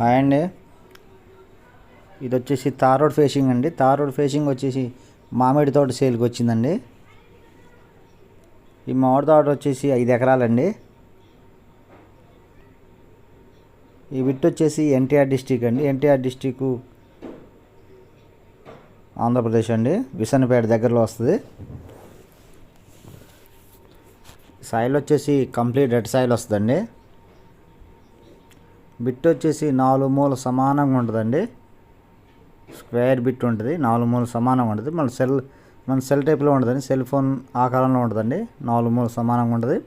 Hi అండి. ఇది వచ్చేసి తార్ రోడ్ ఫేసింగ్ అండి. తార్ రోడ్ ఫేసింగ్ వచ్చేసి మామిడి తోట సేల్కి వచ్చిందండి. ఈ మామిడి తోట వచ్చేసి ఐదు ఎకరాలండి. ఈ విట్ వచ్చేసి ఎన్టీఆర్ డిస్టిక్ అండి. ఎన్టీఆర్ డిస్టిక్ ఆంధ్రప్రదేశ్ అండి. విసన్నపేట దగ్గరలో వస్తుంది. సాయిల్ వచ్చేసి కంప్లీట్ రెడ్ సాయిల్ వస్తుందండి. బిట్ వచ్చేసి నాలుగు మూల సమానంగా ఉంటుందండి. స్క్వేర్ బిట్ ఉంటుంది నాలుగు మూల సమానంగా ఉంటుంది. మన సెల్ మన సెల్ టైప్లో ఉంటుందండి సెల్ ఫోన్ ఆకారంలో ఉంటుందండి నాలుగు మూల సమానంగా ఉంటుంది.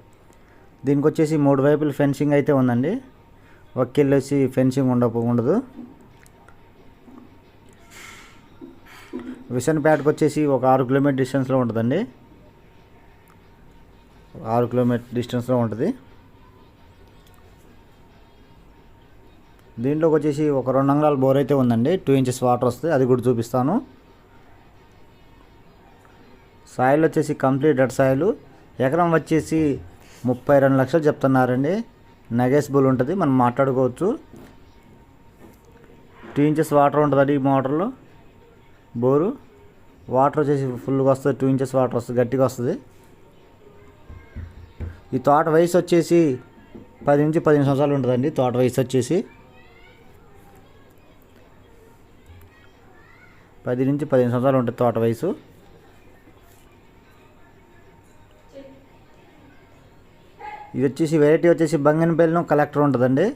దీనికి వచ్చేసి మూడు వైపులు ఫెన్సింగ్ అయితే ఉందండి. ఒక్కెళ్ళేసి ఫెన్సింగ్ ఉండ ఉండదు. విసన్పేటకు వచ్చేసి ఒక ఆరు కిలోమీటర్ డిస్టెన్స్లో ఉంటుందండి. ఆరు కిలోమీటర్ డిస్టెన్స్లో ఉంటుంది. దీంట్లోకి వచ్చేసి ఒక రెండు అంగాల బోర్ అయితే ఉందండి. టూ ఇంచెస్ వాటర్ వస్తుంది అది కూడా చూపిస్తాను. సాయిల్ వచ్చేసి కంప్లీట్ రెడ్ సాయిల్ ఎకరం వచ్చేసి ముప్పై రెండు లక్షలు చెప్తున్నారండి. నెగెసిబుల్ ఉంటుంది మనం మాట్లాడుకోవచ్చు. టూ ఇంచెస్ వాటర్ ఉంటుందండి ఈ మోటార్లో. బోరు వాటర్ వచ్చేసి ఫుల్గా వస్తుంది. టూ ఇంచెస్ వాటర్ వస్తుంది గట్టిగా వస్తుంది. ఈ తోట వయసు వచ్చేసి పది నుంచి పదిహేను సంవత్సరాలు ఉంటుందండి తోట వయసు వచ్చేసి. పది నుంచి పదిహేను సంవత్సరాలు ఉంటుంది తోట వయసు. ఇది వచ్చేసి వెరైటీ వచ్చేసి బంగినపల్లిలో కలెక్టర్ ఉంటుందండి.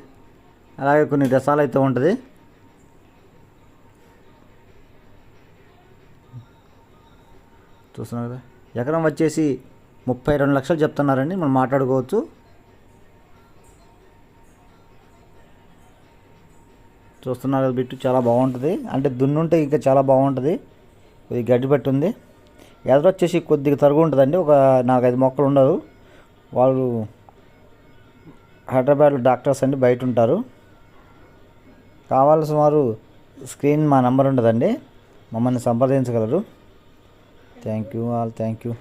అలాగే కొన్ని రసాలు అయితే ఉంటుంది. చూస్తున్నాం కదా? ఎకరం వచ్చేసి ముప్పై రెండు లక్షలు చెప్తున్నారండి. మనం మాట్లాడుకోవచ్చు. చూస్తున్నారు కదా బిట్టు చాలా బాగుంటుంది. అంటే దున్నుంటే ఇంకా చాలా బాగుంటుంది. ఇది గడ్డి పెట్టి ఉంది ఎదరు వచ్చేసి కొద్దిగా తరుగు ఉంటుందండి. ఒక నాలుగైదు మొక్కలు ఉండవు. వాళ్ళు హైదరాబాద్లో డాక్టర్స్ అండి బయట ఉంటారు. కావాల్సిన వారు స్క్రీన్ మా నెంబర్ ఉంటుందండి. మమ్మల్ని సంప్రదించగలరు. Thank you all thank you.